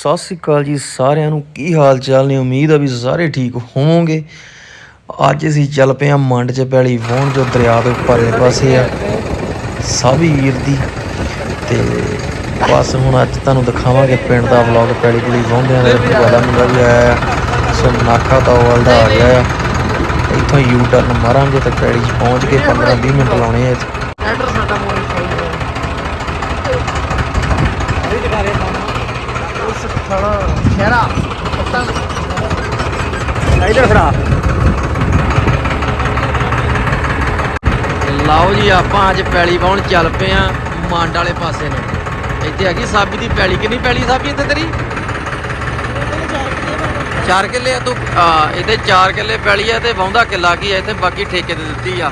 ਸਤਿ ਸ੍ਰੀ ਅਕਾਲ ਜੀ ਸਾਰਿਆਂ ਨੂੰ। ਕੀ ਹਾਲ ਚਾਲ ਨੇ? ਉਮੀਦ ਆ ਵੀ ਸਾਰੇ ਠੀਕ ਹੋਵੋਗੇ। ਅੱਜ ਅਸੀਂ ਚੱਲ ਪਏ ਆ ਮੰਡ ਚ ਪੈਲੀ ਵਾਹੁਣ ਜੋ ਦਰਿਆ ਦੇ ਉੱਪਰਲੇ ਪਾਸੇ ਆ। ਸਭ ਸਾਬੀਰ ਦੀ। ਤੇ ਬਸ ਹੁਣ ਅੱਜ ਤੁਹਾਨੂੰ ਦਿਖਾਵਾਂਗੇ ਪਿੰਡ ਦਾ ਵਲੌਗ। ਪੈਲੀ ਪੁਲੀ ਵਾਹੁੰਦਿਆਂ ਦਾ ਵਾਲਾ ਮੁੰਡਾ ਵੀ ਆਇਆ ਆ। ਸੋ ਨਾਕਾ ਦਾ ਦਾ ਆ ਗਿਆ ਇੱਥੋਂ ਯੂ ਟਰਨ ਮਾਰਾਂਗੇ ਤੇ ਪੈਲੀ 'ਚ ਪਹੁੰਚ ਕੇ 15 20 ਮਿੰਟ ਲਾਉਣੇ ਆ ਇੱਥੇ ਐਡਰ ਸਾਡਾ ਮੋਡੀਫਾਈ ਹੈ ਅਰੇ ਦਿਖਾ ਰਹੇ ਪੱਤਾ ਇਧਰ ਖੜਾ। ਲਓ ਜੀ ਆਪਾਂ ਅੱਜ ਪੈਲੀ ਵਾਹੁਣ ਚੱਲ ਪਏ ਆ ਮੰਡ ਵਾਲੇ ਪਾਸੇ ਨੂੰ। ਇੱਥੇ ਹੈਗੀ ਸਾਬੀ ਦੀ ਪੈਲੀ। ਕਿੰਨੀ ਪੈਲੀ ਸਾਬੀ ਇੱਥੇ ਤੇਰੀ? 4 ਕਿੱਲੇ ਆ ਤੂੰ। ਇਹਦੇ 4 ਕਿੱਲੇ ਪੈਲੀ ਆ ਤੇ ਵਾਹੁੰਦਾ ਕਿੱਲਾ ਕੀ ਆ? ਇੱਥੇ ਬਾਕੀ ਠੇਕੇ ਤੇ ਦਿੱਤੀ ਆ।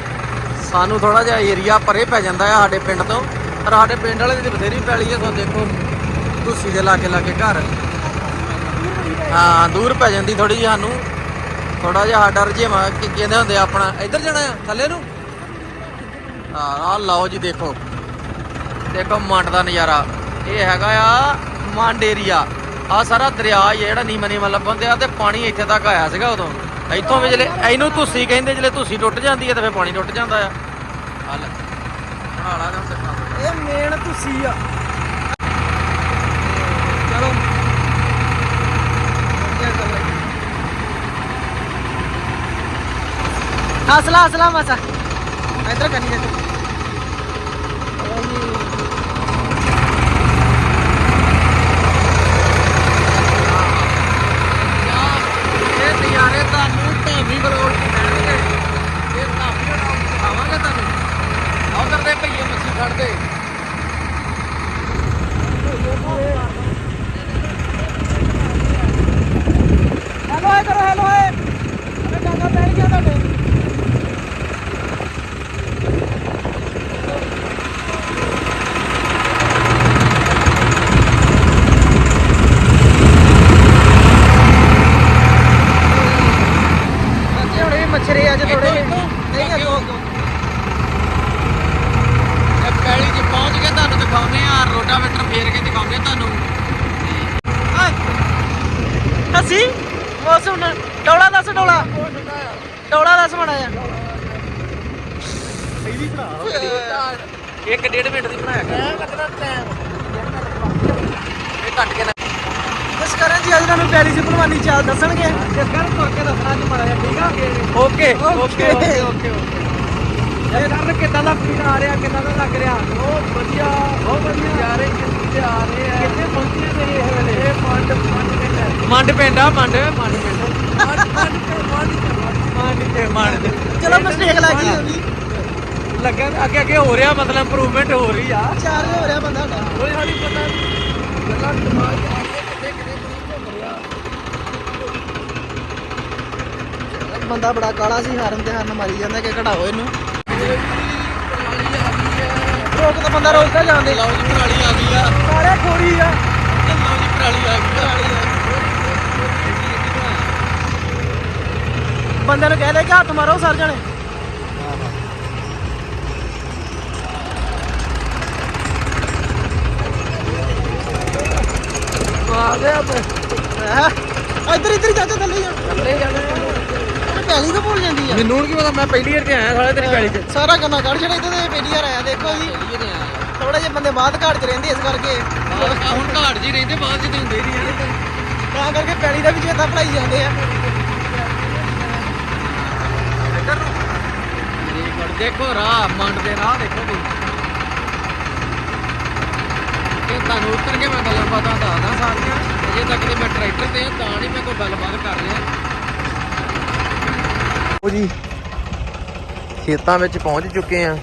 ਸਾਨੂੰ ਥੋੜਾ ਜਿਹਾ ਏਰੀਆ ਪਰੇ ਪੈ ਜਾਂਦਾ ਆ ਸਾਡੇ ਪਿੰਡ ਤੋਂ। ਪਰ ਸਾਡੇ ਪਿੰਡ ਵਾਲੇ ਦੀ ਬਥੇਰੀ ਪੈਲੀ ਆ ਸੋ ਦੇਖੋ। ਤੁਸੀਂ ਦੇ ਲਾਗੇ ਲਾਗੇ ਘਰ। ਹਾਂ ਦੂਰ ਪੈ ਜਾਂਦੀ ਥੋੜੀ ਜਿਹੀ ਸਾਨੂੰ। ਥੋੜਾ ਜਿਹਾ ਸਾਡਾ ਰਜੇਵਾ ਕਿ ਕਹਿੰਦੇ ਹੁੰਦੇ ਆ ਆਪਣਾ। ਇੱਧਰ ਜਾਣਾ ਆ ਥੱਲੇ ਨੂੰ? ਹਾਂ ਆਹ ਲਓ ਜੀ ਦੇਖੋ। ਦੇਖੋ ਮੰਡ ਦਾ ਨਜ਼ਾਰਾ। ਇਹ ਹੈਗਾ ਆ ਮੰਡ ਏਰੀਆ। ਆ ਸਾਰਾ ਦਰਿਆ ਆ ਜਿਹੜਾ ਨੀਮਾ ਨੀਮਾ ਲੱਭਣ ਆ ਤੇ ਪਾਣੀ ਇੱਥੇ ਤੱਕ ਆਇਆ ਸੀਗਾ ਉਦੋਂ। ਇੱਥੋਂ ਵੀ ਜਿਹੜੇ ਇਹਨੂੰ ਤੁਸੀਂ ਕਹਿੰਦੇ ਜਿਹੜੇ ਤੁਸੀਂ ਟੁੱਟ ਜਾਂਦੀ ਹੈ ਤੇ ਫਿਰ ਪਾਣੀ ਟੁੱਟ ਜਾਂਦਾ ਆ। ਆ ਲੈ ਬਣਾ ਲਾ ਨਾ ਇਹ ਮੇਨ ਤੁਸੀਂ ਆ। ਚਲੋ। ਹਸਲਾ ਹਸਲਾ ਮਸਾ। ਇਧਰ ਕਰਨੀ ਦੇ ਇਹ ਨਜ਼ਾਰੇ ਤੁਹਾਨੂੰ ਢਾਬੀ ਬਲੋੜ ਚ ਮਿਲਣਗੇ ਇਹ ਢਾਬੀ ਦਾ ਨਾਮ ਦਿਖਾਵਾਂਗੇ ਤੁਹਾਨੂੰ ਉਧਰ ਦੇ ਭਈਏ ਮੱਛੀ ਫੜਦੇ ਹੈਲੋ ਹੈ ਕਰੋ ਹੈਲੋ ਹੈ ਅਰੇ ਕਾਕਾ ਬੈਠ ਗਿਆ ਤੁਹਾਡੇ ਬੱਚੇ ਹੁਣੇ ਵੀ ਮੱਛਰੇ ਅੱਜ ਥੋੜੇ ਨਹੀਂ ਅੱਗੋਂ ਅੱਗੋਂ ਇਹ ਪੈਲੀ 'ਚ ਪਹੁੰਚ ਕੇ ਤੁਹਾਨੂੰ ਦਿਖਾਉਂਦੇ ਆ ਰੋਟਾਵੇਟਰ ਫੇਰ ਕੇ ਦਿਖਾਉਂਦੇ ਤੁਹਾਨੂੰ ਹਸੀ ਮੌਸਮ ਡੋਲਾ ਦੱਸ ਡੋਲਾ ਡੋਲਾ ਦੱਸ ਮੜਾ ਆ ਇੱਕ ਡੇਢ ਮਿੰਟ ਦੀ ਬਣਾਇਆ ਕਰ ਲੱਗਦਾ ਟਾਈਮ ਇਹ ਕੱਟ ਕੇ ਨਾ ਬਸ ਕਰਨ ਜੀ ਅੱਜ ਤੁਹਾਨੂੰ ਪਿਆਰੀ ਸੀ ਭਲਵਾਨੀ ਚਾਲ ਦੱਸਣਗੇ। ਜਿਸ ਕਰ ਤੁਰ ਕੇ ਦੱਸਣਾ ਜੀ ਮਾੜਾ ਜਿਹਾ ਠੀਕ ਆ? Okay okay okay okay. ਇਹ ਕਰਨ ਕਿੱਦਾਂ ਦਾ ਫੀਲ ਆ ਰਿਹਾ ਕਿੱਦਾਂ ਦਾ ਲੱਗ ਰਿਹਾ? ਬਹੁਤ ਵਧੀਆ ਬਹੁਤ ਵਧੀਆ। ਯਾਰੇ ਕਿੱਥੇ ਆ ਰਹੇ ਆ? ਕਿੱਥੇ ਪਹੁੰਚੇ ਨੇ ਇਹ ਵੇਲੇ? ਇਹ ਪੰਜ ਪੰਜ ਮਿੰਟ ਮੰਡ ਪਿੰਡ ਆ ਮੰਡ। ਮੰਡ ਪਿੰਡ। ਮੰਡ ਤੇ ਮੰਡ ਤੇ ਚਲੋ ਮਿਸਟੇਕ ਲੱਗ ਗਈ ਹੋਣੀ ਲੱਗਾ ਅੱਗੇ ਅੱਗੇ ਹੋ ਰਿਹਾ ਮਤਲਬ ਇੰਪਰੂਵਮੈਂਟ ਹੋ ਰਹੀ ਆ। ਚਾਰ ਹੋ ਰਿਹਾ ਬੰਦਾ ਸਾਡਾ। ਕੋਈ ਹਾਲੀ ਪਤਾ ਗੱਲਾਂ ਦਿਮਾਗ 'ਚ ਆ ਕੇ ਕਿੱਥੇ ਕਿੱਥੇ ਘੁੰਮ ਰਿਹਾ ਬੰਦਾ ਬੜਾ ਕਾਲਾ ਸੀ ਹਾਰਨ ਤੇ ਹਾਰਨ ਮਾਰੀ ਜਾਂਦਾ ਕਿ ਕਢਾਓ ਇਹਨੂੰ। ਰੋਕ ਤਾਂ ਬੰਦਾ ਰੋਕਦਾ ਜਾਂਦੇ। ਲਓ ਜੀ ਪਰਾਲੀ ਆ ਗਈ ਆ। ਸਾਰੇ ਖੋਰੀ ਆ। ਲਓ ਜੀ ਪਰਾਲੀ ਆ ਗਈ ਆ। ਬੰਦੇ ਨੂੰ ਕਹਿ ਦੇ ਕਿ ਹੱਥ ਮਾਰੋ ਸਰ ਜਣੇ। ਆ ਗਿਆ? ਇੱਧਰ ਇੱਧਰ ਚਾਚਾ ਥੱਲੇ ਜਾ। ਥੱਲੇ ਜਾਣਾ ਪੈਲੀ ਤਾਂ ਭੁੱਲ ਜਾਂਦੀ ਆ। ਮੈਨੂੰ ਕੀ ਪਤਾ ਮੈਂ ਪਹਿਲੀ ਵਾਰ ਤੇ ਆਇਆ ਸਾਲੇ ਤੇਰੀ ਪੈਲੀ 'ਚ ਸਾਰਾ ਗੰਨਾ ਕੱਢ ਛੜਾ ਇੱਥੇ ਤੇ ਪਹਿਲੀ ਵਾਰ ਆਇਆ ਦੇਖੋ ਜੀ। ਥੋੜੇ ਜਿਹੇ ਬੰਦੇ ਬਾਅਦ ਘਾਟ ਚ ਰਹਿੰਦੇ ਇਸ ਕਰਕੇ। ਹੁਣ ਘਾਟ ਜੀ ਰਹਿੰਦੇ ਬਾਅਦ 'ਚ ਤੇ ਹੁੰਦੇ ਨਹੀਂ ਤਾਂ ਕਰਕੇ ਪੈਲੀ ਦਾ ਵੀ ਚੇਤਾ ਪੜਾਈ ਜਾਂਦੇ ਆ। ਦੇਖੋ ਰਾਹ ਮੰਡ ਦੇ ਰਾਹ ਦੇਖੋ ਤੁਸੀਂ ਇਹ ਤੁਹਾਨੂੰ ਉੱਤਰ ਕੇ ਮੈਂ ਗੱਲਾਂ ਬਾਤਾਂ ਦੱਸਦਾ ਸਾਰੀਆਂ। ਅਜੇ ਤੱਕ ਤੇ ਮੈਂ ਟਰੈਕਟਰ ਤੇ ਆ, ਤਾਂ ਨਹੀਂ ਮੈਂ ਕੋਈ ਗੱਲਬਾਤ ਕਰ ਰਿਹਾ। ਲਓ ਜੀ। ਖੇਤਾਂ ਵਿੱਚ ਪਹੁੰਚ ਚੁੱਕੇ ਆ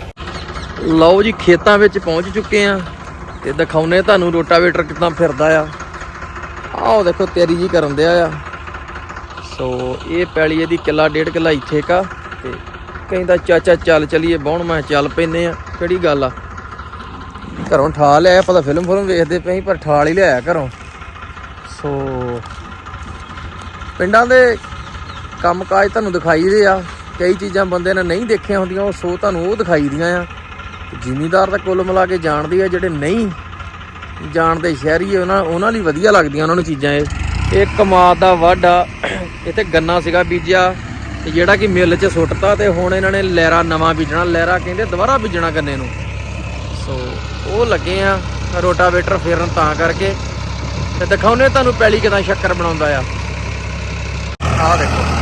ਲਓ ਜੀ ਖੇਤਾਂ ਵਿੱਚ ਪਹੁੰਚ ਚੁੱਕੇ ਆ ਤੇ ਦਿਖਾਉਨੇ ਤੁਹਾਨੂੰ ਰੋਟਾਵੇਟਰ ਕਿੱਦਾਂ ਫਿਰਦਾ ਆ। ਆਹ ਦੇਖੋ ਤਿਆਰੀ ਜੀ ਕਰਨ ਦਿਆ ਆ। ਸੋ ਇਹ ਪੈਲੀ ਇਹਦੀ ਕਿੱਲਾ ਡੇਢ ਕਿੱਲਾ ਇੱਥੇ ਕਾ ਤੇ ਕਹਿੰਦਾ ਚਾਚਾ ਚੱਲ ਚਲੀਏ ਬਾਹਣ ਮੈਂ ਚੱਲ ਪੈਨੇ ਆ ਕਿਹੜੀ ਗੱਲ ਆ? ਘਰੋਂ ਠਾ ਲਿਆ ਪਤਾ ਫਿਲਮ ਫਿਲਮ ਵੇਖਦੇ ਪਏ ਸੀ, ਪਰ ਠਾਲ ਹੀ ਲਿਆਇਆ ਘਰੋਂ। ਸੋ ਪਿੰਡਾਂ ਦੇ ਕੰਮਕਾਜ ਤੁਹਾਨੂੰ ਦਿਖਾਈ ਦੇ ਆ। ਕਈ ਚੀਜ਼ਾਂ ਬੰਦੇ ਨੇ ਨਹੀਂ ਦੇਖੀਆਂ ਹੁੰਦੀਆਂ, ਉਹ ਸੋ ਤੁਹਾਨੂੰ ਉਹ ਦਿਖਾਈ ਦੀਆਂ ਆ। ਜ਼ਿਮੀਦਾਰ ਤਾਂ ਕੁੱਲ ਮਿਲਾ ਕੇ ਜਾਣਦੇ ਆ ਜਿਹੜੇ ਨਹੀਂ ਜਾਣਦੇ ਸ਼ਹਿਰੀ, ਉਹਨਾਂ ਉਹਨਾਂ ਲਈ ਵਧੀਆ ਲੱਗਦੀਆਂ ਉਹਨਾਂ ਨੂੰ ਚੀਜ਼ਾਂ ਇਹ। ਇਹ ਕਮਾਦ ਦਾ ਵਾਢਾ ਇੱਥੇ ਗੰਨਾ ਸੀਗਾ ਬੀਜਿਆ। ਤੇ ਜਿਹੜਾ ਕਿ ਮਿੱਲ 'ਚ ਸੁੱਟਤਾ ਤੇ ਹੁਣ ਇਹਨਾਂ ਨੇ ਲਹਿਰਾ ਨਵਾਂ ਬੀਜਣਾ। ਲਹਿਰਾ ਕਹਿੰਦੇ ਦੁਬਾਰਾ ਬੀਜਣਾ ਗੰਨੇ ਨੂੰ। ਸੋ ਉਹ ਲੱਗੇ ਆ ਰੋਟਾਵੇਟਰ ਫੇਰਨ ਤਾਂ ਕਰਕੇ। ਤੇ ਦਿਖਾਉਨੇ ਤੁਹਾਨੂੰ ਪੈਲੀ ਕਿਦਾਂ ਸ਼ੱਕਰ ਬਣਾਉਂਦਾ ਆ। ਆਹ ਦੇਖੋ।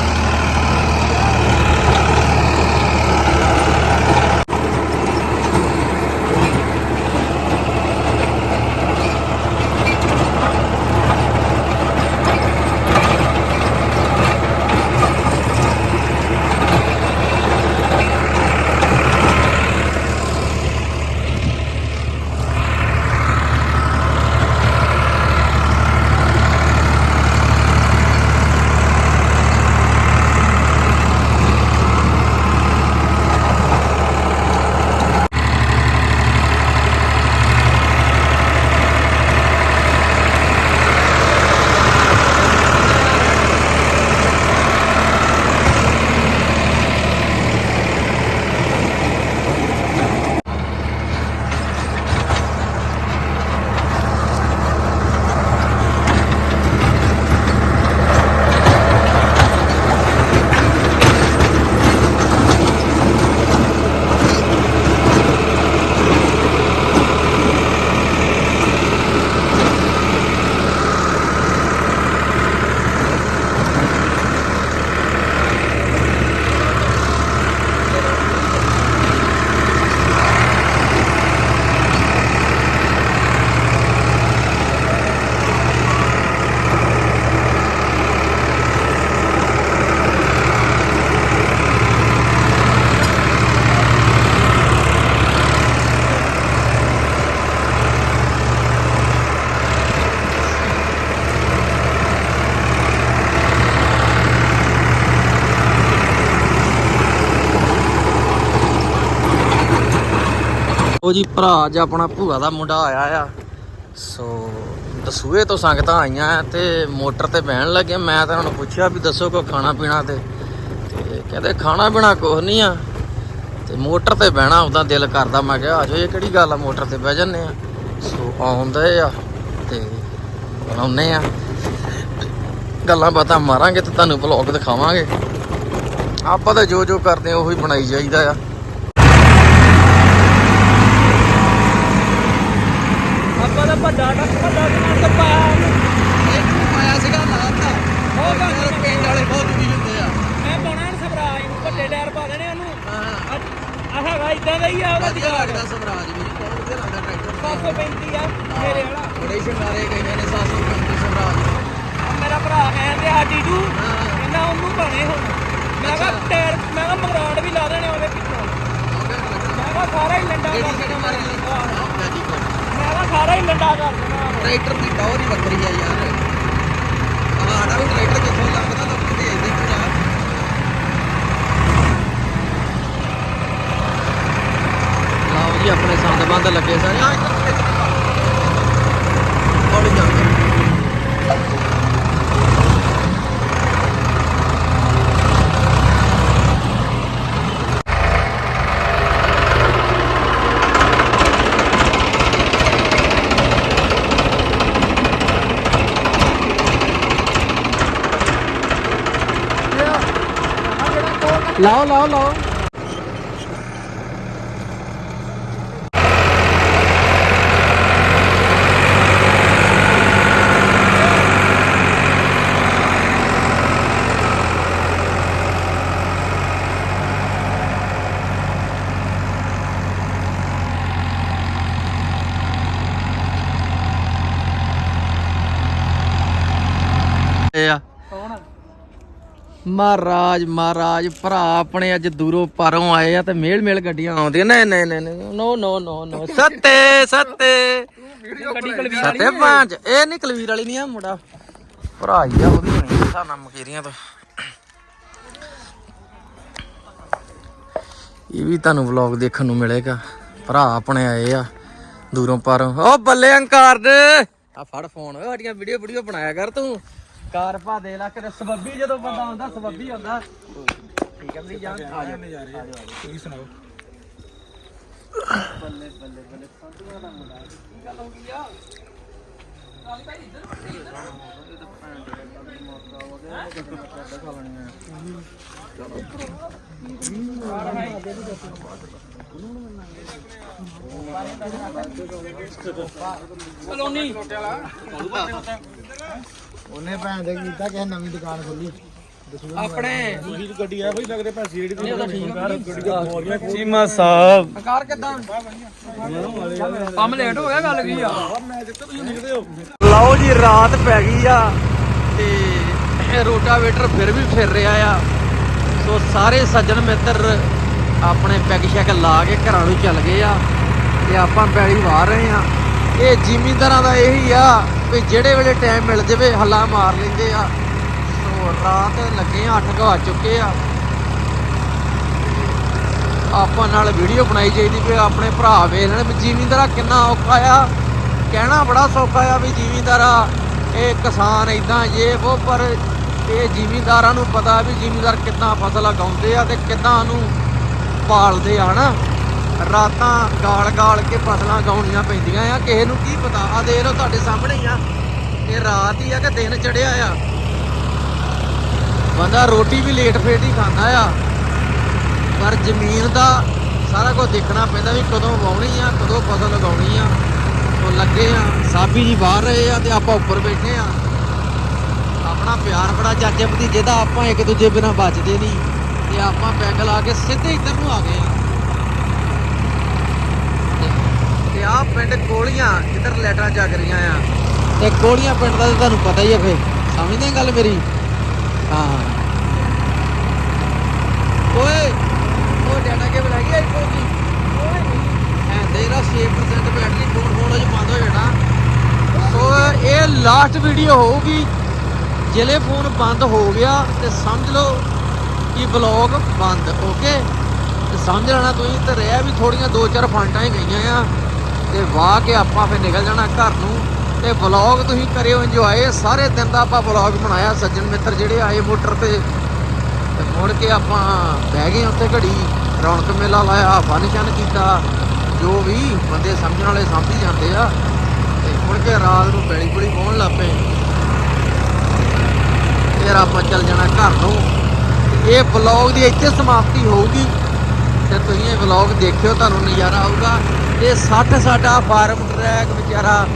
ਉਹ ਜੀ, ਭਰਾ ਅੱਜ ਆਪਣਾ ਭੂਆ ਦਾ ਮੁੰਡਾ ਆਇਆ ਆ। ਸੋ ਦਸੂਏ ਤੋਂ ਸੰਗਤਾਂ ਆਈਆਂ ਆ ਤੇ ਮੋਟਰ ਤੇ ਬਹਿਣ ਲੱਗੇ। ਮੈਂ ਤਾਂ ਉਹਨਾਂ ਨੂੰ ਪੁੱਛਿਆ ਵੀ ਦੱਸੋ ਕੋ ਖਾਣਾ ਪੀਣਾ ਤੇ। ਤੇ ਕਹਿੰਦੇ ਖਾਣਾ ਪੀਣਾ ਕੁਛ ਨਹੀਂ ਆ। ਤੇ ਮੋਟਰ ਤੇ ਬਹਿਣਾ ਉਹਦਾ ਦਿਲ ਕਰਦਾ। ਮੈਂ ਕਿਹਾ ਆਜੋ ਇਹ ਕਿਹੜੀ ਗੱਲ ਆ? ਮੋਟਰ ਤੇ ਬਹਿ ਜੰਨੇ ਆ। ਸੋ ਆਉਂਦੇ ਆ ਤੇ ਬਣਾਉਨੇ ਆ। ਗੱਲਾਂ ਬਾਤਾਂ ਮਾਰਾਂਗੇ ਤੇ ਤੁਹਾਨੂੰ ਵਲੌਗ ਦਿਖਾਵਾਂਗੇ। ਆਪਾਂ ਤਾਂ ਜੋ ਜੋ ਕਰਦੇ ਉਹੀ ਬਣਾਈ ਜਾਈਦਾ ਆ ਆਪਾਂ ਦਾ ਵੱਡਾ ਟੱਕ ਵੱਡਾ ਕਿਨਾਂ ਤੇ ਪਾਇਆ ਆਇਆ ਸੀਗਾ ਲਾਤਾ ਉਹ ਗੱਲ ਪਿੰਡ ਵਾਲੇ ਬਹੁਤ ਵੀ ਹੁੰਦੇ ਆ। ਮੈਂ ਪਾਉਣਾ ਨੀ ਸਵਰਾਜ ਨੂੰ ਵੱਡੇ ਟਾਇਰ ਪਾ ਦੇਣੇ ਉਹਨੂੰ। ਹਾਂ ਆਹ ਹੈਗਾ ਇਦਾਂ ਦਾ ਹੀ ਆ ਉਹਦਾ ਵਧੀਆ ਲੱਗਦਾ। ਸਵਰਾਜ ਵੀ। ਬਹੁਤ ਵਧੀਆ ਲੱਗਦਾ ਟਰੈਕਟਰ 735 ਆ ਮੇਰੇ ਵਾਲਾ। ਬੜੇ ਸ਼ਿੰਗਾਰੇ ਗਏ ਨੇ 735 ਸਵਰਾਜ ਮੇਰਾ ਭਰਾ ਕਹਿੰਦੇ ਆ ਹਾਂ। ਕਹਿੰਦਾ ਉਹਨੂੰ ਪਾਣੇ ਹੁਣ। ਮੈਂ ਕਿਹਾ ਟਾਇਰ ਮੈਂ ਕਿਹਾ ਮਗਰਾੜ ਵੀ ਲਾ ਦੇਣੇ ਉਹਦੇ ਪਿੱਛੋਂ। ਮੈਂ ਕਿਹਾ ਸਾਰਾ ਹੀ ਲੰਡਾ ਕਰ ਦੇਣਾ ਮੈਂ ਸਾਰਾ ਹੀ ਲੰਡਾ ਕਰ ਦੇਣਾ ਟਰੈਕਟਰ ਦੀ ਟੌਰ ਹੀ ਵੱਖਰੀ ਆ ਯਾਰ। ਆੜਾ ਵੀ ਟਰੈਕਟਰ ਕਿੱਥੋਂ ਲੱਗਦਾ ਤਾਂ ਕਿਤੇ ਇਹਦੇ ਪੂਰਾ ਲਓ ਜੀ ਆਪਣੇ ਸੰਦ ਬੰਦ ਲੱਗੇ ਸਾਰੇ ਆ ਹੌਲੀ ਜਾਂਦੇ ਲਾਓ ਲਾਓ ਲਾਓ ਇਹ ਆ ਕੌਣ ਮਹਾਰਾਜ ਮਹਾਰਾਜ, ਭਰਾ ਆਪਣੇ ਅੱਜ ਦੂਰੋਂ ਪਰੋਂ ਆਏ ਆ ਤੇ ਮੇਲ ਮੇਲ ਗੱਡੀਆਂ ਆਉਂਦੀਆਂ। ਨਹੀਂ ਨਹੀਂ ਨਹੀਂ ਨੋ ਨੋ ਨੋ ਨੋ ਸੱਤੇ ਸੱਤੇ। ਸੱਤੇ ਪੰਜ ਇਹ ਨਹੀਂ ਕਲਵੀਰ ਵਾਲੀ ਨਹੀਂ ਆ ਮੁੰਡਾ। ਭਰਾ ਹੀ ਆ ਉਹਦੀ ਹੋਣੀ ਸਾਨਾ ਮਕੀਰੀਆਂ ਤੋਂ। ਇਹ ਵੀ ਤੁਹਾਨੂੰ ਵਲੌਗ ਦੇਖਣ ਨੂੰ ਮਿਲੇਗਾ। ਭਰਾ ਆਪਣੇ ਆਏ ਆ ਦੂਰੋਂ ਪਰੋਂ। ਓ ਬੱਲੇ ਅੰਕਾਰ ਦੇ। ਆ ਫੜ ਫੋਨ। ਓਏ, ਸਾਡੀਆਂ ਵੀਡੀਓ ਵੀਡੀਓ ਬਣਾਇਆ ਕਰ ਤੂੰ। ਕਾਰ ਭਾ ਦੇ ਲਾ ਕੇ ਸਬੱਬੀ ਜਦੋਂ ਬੰਦਾ ਆਉਂਦਾ ਸਬੱਬੀ ਆਉਂਦਾ। ਠੀਕ ਹੈ ਵੀ ਜਾਨ ਆ ਜਾ ਤੁਸੀਂ ਸੁਣਾਓ। ਬੱਲੇ ਬੱਲੇ ਬੱਲੇ। ਸੰਤੂਆਂ ਦਾ ਮੁੰਡਾ ਕੀ ਗੱਲ ਹੋ ਗਈ ਆ? ਭਾਈ ਇੱਧਰ ਇੱਧਰ ਇਹ ਤਾਂ ਭੈਣ ਦੇ ਹੋ ਗਿਆ ਆ ਕਲੋਨੀ ਉਹਨੇ ਭੈਣ ਦੇ ਕੀਤਾ ਕਿਸੇ ਨਵੀਂ ਦੁਕਾਨ ਖੋਲੀ। ਆਪਣੇ। ਤੁਸੀਂ ਗੱਡੀ ਆ ਬਈ ਲੱਗਦੇ ਪੈਸੇ ਜਿਹੜੀ ਤਾਂ ਠੀਕ ਆ। ਸੀਮਾ ਸਾਹਿਬ। ਕਾਰ ਕਿਦਾਂ? ਕੰਮ ਲੇਟ ਹੋ ਗਿਆ ਗੱਲ ਕੀ ਆ? ਲਓ ਜੀ ਰਾਤ ਪੈ ਗਈ ਆ ਤੇ ਇਹ ਰੋਟਾਵੇਟਰ ਫਿਰ ਵੀ ਫਿਰ ਰਿਹਾ ਆ। ਸੋ ਸਾਰੇ ਸੱਜਣ ਮਿੱਤਰ ਆਪਣੇ ਪੈਗ ਸ਼ੈਕ ਲਾ ਕੇ ਘਰਾਂ ਨੂੰ ਚੱਲ ਗਏ ਆ ਤੇ ਆਪਾਂ ਪੈਲੀ ਵਾਰ ਰਹੇ ਆ। ਇਹ ਜ਼ਿਮੀਂਦਾਰਾਂ ਦਾ ਇਹੀ ਆ ਵੀ ਜਿਹੜੇ ਵੇਲੇ ਟਾਈਮ ਮਿਲ ਜਾਵੇ, ਹੱਲਾ ਮਾਰ ਲੈਂਦੇ ਆ। ਸੋ ਰਾਤ ਲੱਗੇ 8 ਘਵਾ ਚੁੱਕੇ ਆ। ਆਪਾਂ ਨਾਲ ਵੀਡੀਓ ਬਣਾਈ ਚਾਹੀਦੀ ਵੀ ਆਪਣੇ ਭਰਾ ਵੇਖ ਲੈਣ ਵੀ ਜ਼ਿਮੀਂਦਾਰਾ ਕਿੰਨਾ ਔਖਾ ਆ। ਕਹਿਣਾ ਬੜਾ ਸੌਖਾ ਆ ਵੀ ਜ਼ਿਮੀਂਦਾਰਾ, ਇਹ ਕਿਸਾਨ ਇਦਾਂ ਇਹ ਉਹ ਪਰ ਇਹ ਜ਼ਿਮੀਂਦਾਰਾਂ ਨੂੰ ਪਤਾ ਵੀ ਜ਼ਿਮੀਂਦਾਰ ਕਿੱਦਾਂ ਫਸਲ ਉਗਾਉਂਦੇ ਆ ਤੇ ਕਿੱਦਾਂ ਉਹਨੂੰ ਪਾਲਦੇ ਆ, ਹਨਾ? ਰਾਤਾਂ ਗਾਲ ਗਾਲ ਕੇ ਫਸਲਾਂ ਉਗਾਉਣੀਆਂ ਪੈਂਦੀਆਂ ਆ। ਕਿਸੇ ਨੂੰ ਕੀ ਪਤਾ? ਆ ਦੇਖ ਲਓ, ਤੁਹਾਡੇ ਸਾਹਮਣੇ ਹੀ ਆ। ਇਹ ਰਾਤ ਹੀ ਆ ਕਿ ਦਿਨ ਚੜਿਆ ਆ। ਬੰਦਾ ਰੋਟੀ ਵੀ ਲੇਟ ਫੇਟ ਹੀ ਖਾਂਦਾ ਆ। ਪਰ ਜ਼ਮੀਨ ਦਾ ਸਾਰਾ ਕੁਝ ਦੇਖਣਾ ਪੈਂਦਾ ਵੀ ਕਦੋਂ ਵਾਉਣੀ ਆ, ਕਦੋਂ ਫਸਲ ਉਗਾਉਣੀ ਆ। ਤੋਂ ਲੱਗੇ ਆ, ਸਾਬੀ ਜੀ ਬਾਹਰ ਰਹੇ ਆ ਤੇ ਆਪਾਂ ਉੱਪਰ ਬੈਠੇ ਆ। ਆਪਣਾ ਪਿਆਰ ਬੜਾ ਚਾਚੇ ਭਤੀਜੇ ਦਾ ਆਪਾਂ ਇੱਕ ਦੂਜੇ ਬਿਨਾਂ ਬਚਦੇ ਨਹੀਂ। ਤੇ ਆਪਾਂ ਪੈਗ ਲਾ ਕੇ ਸਿੱਧੇ ਇੱਧਰ ਨੂੰ ਆ ਗਏ ਆ। ਤੇ- ਆ, ਪਿੰਡ ਕੋਲੀਆਂ ਜਿੱਧਰ ਲੈਟਰਾਂ ਜਗ ਰਹੀਆਂ ਆ? ਤੇ ਕੋਲੀਆਂ ਪਿੰਡ ਦਾ ਤਾਂ ਤੁਹਾਨੂੰ ਪਤਾ ਹੀ ਹੈ ਫੇ, ਸਮਝਦੇ ਗੱਲ ਮੇਰੀ? ਹਾਂ। ਓਏ, ਉਹ ਡਾਟਾ ਕੇ ਬਣਾ ਗਿਆ ਇੱਕੋ ਓਏ ਐ ਤੇਰਾ 6% ਬੈਟਰੀ ਫੋਨ ਫੋਨ ਚ ਬੰਦ ਹੋ ਜਾਣਾ। ਸੋ ਇਹ ਲਾਸਟ ਵੀਡੀਓ ਹੋਊਗੀ। ਜਿਲੇ ਫੋਨ ਬੰਦ ਹੋ ਗਿਆ, ਤੇ ਸਮਝ ਲਓ ਕਿ ਬਲੌਗ ਬੰਦ ਓਕੇ ਤੇ ਸਮਝ ਲੈਣਾ ਤੁਸੀਂ, ਤੇ ਰਿਹਾ ਵੀ ਥੋੜੀਆਂ ਦੋ ਚਾਰ ਫਾਂਟਾਂ ਹੀ ਗਈਆਂ ਆ। ਤੇ ਵਾਹ ਕੇ ਆਪਾਂ ਫੇ ਨਿਕਲ ਜਾਣਾ ਘਰ ਨੂੰ। ਤੇ ਵਲੌਗ ਤੁਸੀਂ ਕਰਿਓ ਇੰਜੋਏ ਸਾਰੇ ਦਿਨ ਦਾ ਆਪਾਂ ਵਲੌਗ ਬਣਾਇਆ। ਸੱਜਣ ਮਿੱਤਰ ਜਿਹੜੇ ਆਏ ਮੋਟਰ ਤੇ ਤੇ ਮੁੜ ਕੇ ਆਪਾਂ ਬਹਿ ਗਏ ਉੱਥੇ ਘੜੀ। ਰੌਣਕ ਮੇਲਾ ਲਾਇਆ, ਫਨ ਸ਼ਨ ਕੀਤਾ। ਜੋ ਵੀ ਬੰਦੇ ਸਮਝਣ ਵਾਲੇ ਸਮਝ ਹੀ ਜਾਂਦੇ ਆ। ਤੇ ਮੁੜ ਕੇ ਰਾਤ ਨੂੰ ਬੈਲੀ ਬੁਲੀ ਪਹੁੰਚ ਲੱਪੇ ਫਿਰ ਆਪਾਂ ਚੱਲ ਜਾਣਾ ਘਰ ਨੂੰ। ਇਹ ਵਲੌਗ ਦੀ ਇੱਥੇ ਸਮਾਪਤੀ ਹੋਊਗੀ। ਤੇ ਤੁਸੀਂ ਇਹ ਵਲੌਗ ਦੇਖਿਓ, ਤੁਹਾਨੂੰ ਨਜ਼ਾਰਾ ਆਊਗਾ। ਇਹ 60 ਸਾਡਾ ਫਾਰਮ ਟਰੈਕ ਵਿਚਾਰਾ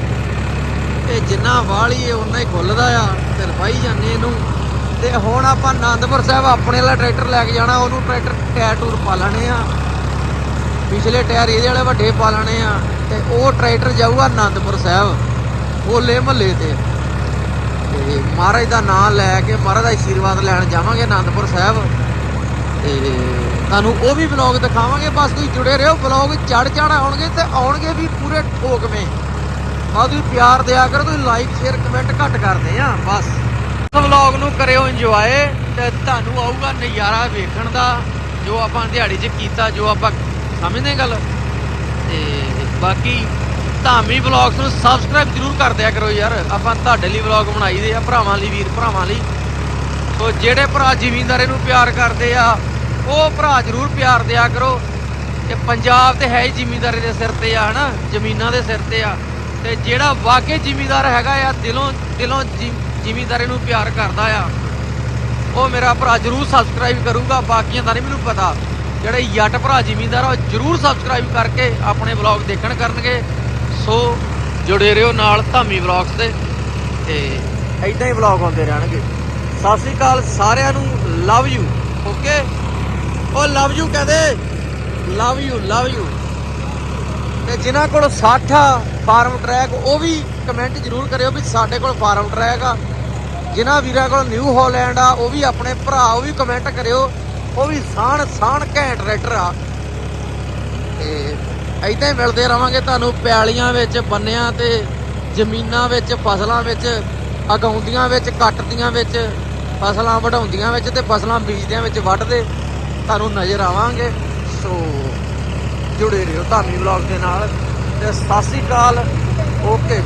ਇਹ ਜਿੰਨਾ ਵਾਲੀਏ ਉਨਾ ਹੀ ਖੁੱਲਦਾ ਆ, ਤੇ ਰਫਾਈ ਜਾਂਦੇ ਇਹਨੂੰ। ਤੇ ਹੁਣ ਆਪਾਂ ਆਨੰਦਪੁਰ ਸਾਹਿਬ ਆਪਣੇ ਵਾਲਾ ਟਰੈਕਟਰ ਲੈ ਕੇ ਜਾਣਾ, ਉਹਨੂੰ ਟਰੈਕਟਰ ਟਾਇਰ ਟੂਰ ਪਾ ਲੈਣੇ ਆ। ਪਿਛਲੇ ਟਾਇਰ ਇਹਦੇ ਵਾਲੇ ਵੱਡੇ ਪਾ ਲੈਣੇ ਆ, ਤੇ ਉਹ ਟਰੈਕਟਰ ਜਾਊਗਾ ਆਨੰਦਪੁਰ ਸਾਹਿਬ, ਹੋਲੇ ਮਹੱਲੇ ਤੇ। ਤੇ ਮਹਾਰਾਜ ਦਾ ਨਾਮ ਲੈ ਕੇ ਮਹਾਰਾਜ ਦਾ ਆਸ਼ੀਰਵਾਦ ਲੈਣ ਜਾਵਾਂਗੇ ਆਨੰਦਪੁਰ ਸਾਹਿਬ। ਤੇ ਤੁਹਾਨੂੰ ਉਹ ਵੀ ਵਲੌਗ ਦਿਖਾਵਾਂਗੇ। ਬਸ ਤੁਸੀਂ ਜੁੜੇ ਰਹੋ। ਵਲੌਗ ਚੜ ਚੜ ਆਉਣਗੇ ਤੇ ਆਉਣਗੇ ਵੀ ਪੂਰੇ ਠੋਕਵੇਂ। ਬਸ ਤੁਸੀਂ ਪਿਆਰ ਦਿਆ ਕਰੋ, ਤੁਸੀਂ ਲਾਈਕ ਸ਼ੇਅਰ ਕਮੈਂਟ ਘੱਟ ਕਰਦੇ ਆ। ਬਸ। ਵਲੌਗ ਨੂੰ ਕਰਿਓ ਇੰਜੋਏ ਤੇ ਤੁਹਾਨੂੰ ਆਊਗਾ ਨਜ਼ਾਰਾ ਵੇਖਣ ਦਾ, ਜੋ ਆਪਾਂ ਦਿਹਾੜੀ 'ਚ ਕੀਤਾ, ਜੋ ਆਪਾਂ ਸਮਝਦੇ ਗੱਲ। ਤੇ ਬਾਕੀ ਧਾਮੀ ਵਲੌਗਸ ਨੂੰ ਸਬਸਕ੍ਰਾਈਬ ਜਰੂਰ ਕਰ ਦਿਆ ਕਰੋ ਯਾਰ। ਆਪਾਂ ਤੁਹਾਡੇ ਲਈ ਵਲੌਗ ਬਣਾਈਦੇ ਆ, ਭਰਾਵਾਂ ਲਈ, ਵੀਰ ਭਰਾਵਾਂ ਲਈ। ਸੋ ਜਿਹੜੇ ਭਰਾ ਜ਼ਿਮੀਂਦਾਰੇ ਨੂੰ ਪਿਆਰ ਕਰਦੇ ਆ ਉਹ ਭਰਾ ਜਰੂਰ ਪਿਆਰ ਦਿਆ ਕਰੋ ਇਹ ਪੰਜਾਬ ਤੇ ਹੈ ਹੀ ਜ਼ਿਮੀਂਦਾਰੇ ਦੇ ਸਿਰ ਤੇ ਆ, ਹਨਾ? ਜ਼ਮੀਨਾਂ ਦੇ ਸਿਰ ਤੇ ਆ। ਤੇ ਜਿਹੜਾ ਵਾਕਈ ਜ਼ਿਮੀਂਦਾਰ ਹੈਗਾ ਆ, ਦਿਲੋਂ ਦਿਲੋਂ ਜ਼ਿ- ਜ਼ਿਮੀਂਦਾਰੇ ਨੂੰ ਪਿਆਰ ਕਰਦਾ ਆ, ਉਹ ਮੇਰਾ ਭਰਾ ਜਰੂਰ ਸਬਸਕ੍ਰਾਈਬ ਕਰੂਗਾ। ਬਾਕੀਆਂ ਦਾ ਨਹੀਂ ਮੈਨੂੰ ਪਤਾ। ਜਿਹੜੇ ਜੱਟ ਭਰਾ ਜ਼ਿਮੀਂਦਾਰ ਆ, ਉਹ ਜਰੂਰ ਸਬਸਕ੍ਰਾਈਬ ਕਰਕੇ ਆਪਣੇ ਵਲੌਗ ਦੇਖਣ ਕਰਨਗੇ। ਸੋ ਜੁੜੇ ਰਹੋ ਨਾਲ ਧਾਮੀ ਵਲੌਗਸ ਦੇ ਤੇ ਐਦਾਂ ਹੀ ਵਲੌਗ ਆਉਂਦੇ ਰਹਿਣਗੇ। ਸਤਿ ਸ੍ਰੀ ਅਕਾਲ ਸਾਰਿਆਂ ਨੂੰ। ਲਵ ਯੂ ਓਕੇ ਉਹ ਲਵ ਯੂ ਕਹਦੇ ਲਵ ਯੂ ਲਵ ਯੂ। ਤੇ ਜਿਨ੍ਹਾਂ ਕੋਲ 60 ਆ ਫਾਰਮ ਟਰੈਕ, ਉਹ ਵੀ ਕਮੈਂਟ ਜਰੂਰ ਕਰਿਓ ਵੀ ਸਾਡੇ ਕੋਲ ਫਾਰਮ ਟਰੈਕ ਆ। ਜਿਨ੍ਹਾਂ ਵੀਰਾਂ ਕੋਲ ਨਿਊ ਹਾਲੈਂਡ ਆ, ਉਹ ਵੀ ਆਪਣੇ ਭਰਾ, ਉਹ ਵੀ ਕਮੈਂਟ ਕਰਿਓ। ਉਹ ਵੀ ਸਾਣ ਸਾਣ ਘੈਂਟ ਟਰੈਕਟਰ ਆ। ਤੇ ਐਦਾਂ ਹੀ ਮਿਲਦੇ ਰਵਾਂਗੇ ਤੁਹਾਨੂੰ ਪਿਆਲੀਆਂ ਵਿੱਚ, ਬੰਨਿਆਂ ਤੇ, ਜ਼ਮੀਨਾਂ ਵਿੱਚ, ਫਸਲਾਂ ਵਿੱਚ, ਅਗਾਉਂਦੀਆਂ ਵਿੱਚ, ਕੱਟਦੀਆਂ ਵਿੱਚ, ਫਸਲਾਂ ਵਢਾਉਂਦੀਆਂ ਵਿੱਚ ਤੇ ਫਸਲਾਂ ਬੀਜਦਿਆਂ ਵਿੱਚ ਵੱਢਦੇ। ਤੁਹਾਨੂੰ ਨਜ਼ਰ ਆਵਾਂਗੇ। ਸੋ ਜੁੜੇ ਰਹੋ ਧਾਮੀ ਵਲੌਗ ਦੇ ਨਾਲ। ਤੇ ਸਤਿ ਸ੍ਰੀ ਅਕਾਲ। ਓਕੇ।